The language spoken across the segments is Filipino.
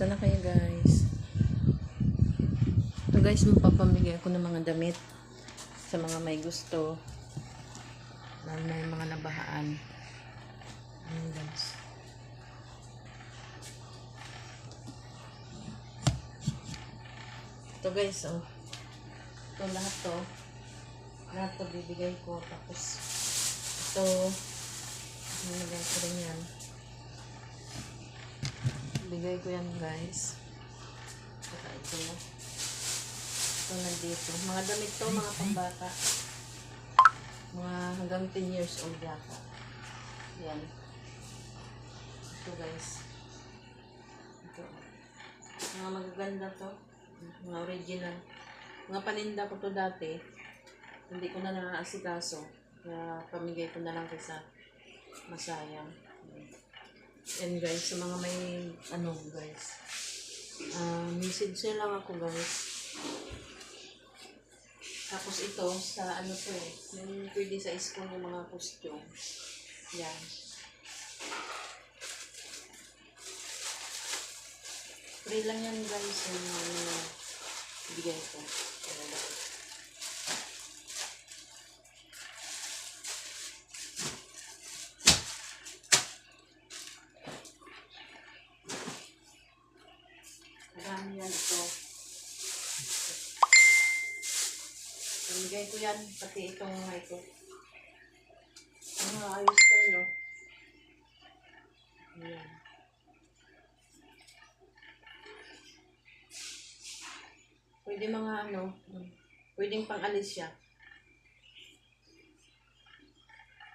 Kumusta na kayo guys? Ito guys, magpapamigay ako ng mga damit sa mga may gusto. Lalo na yung mga nabahaan. Ayan guys. Ito guys, oh. Ito lahat to. Lahat to bibigay ko. Tapos, ito, bibigay ko rin yan. Bigay ko yan guys. Saka ito. Ito nandito. Mga damit to, mga pambata. Mga hanggang 10 years old yata. Yan. Ito guys. Ito. Mga magaganda to. Mga original. Mga paninda ko to dati. Hindi ko na naaasikaso. Kaya pamigay ko na lang kasi masayang. And guys, sa mga may ano guys. ah message na lang ako guys. Tapos ito, sa ano to eh. Yung pwede sa school yung mga costume. Yan. Free lang yan guys. Yung ano, bigay ko. Marami yan ito. Pamigay ko yan, pati itong ito. Ang ayos ko, no? Ayan. Pwede mga ano, pwedeng pang-alis siya.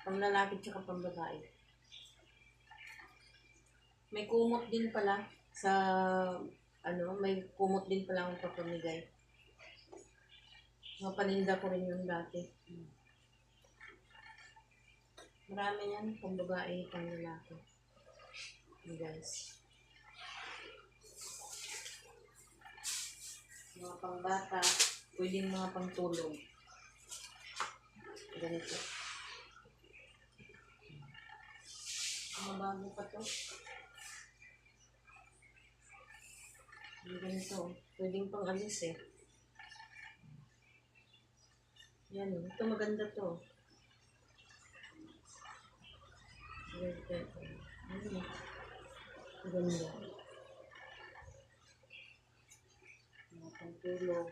Pang lalaki tsaka pang babae. May kumot din pala sa ano, may kumot din pala akong papamigay. Mga paninda ko rin yung dati. Marami yan, pang babae, pang lalaki. Guys. Mga pang bata, pwedeng mga pang tulong. Ganito. Mga bago pa to. Yung ganito. Pwedeng pang alis eh. Yan. Ito maganda to. Ganda. Ano? Ganda. Mga pangtulog.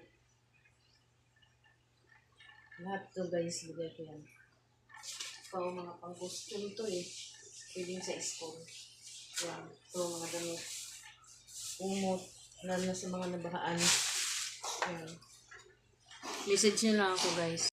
Lahat to guys, bigay ko yan. Ito mga pang costume to eh. Pwedeng sa school. Yan. Ito mga damit. Umot. Lalo na sa mga nabahaan. Yan. Message nyo lang ako guys.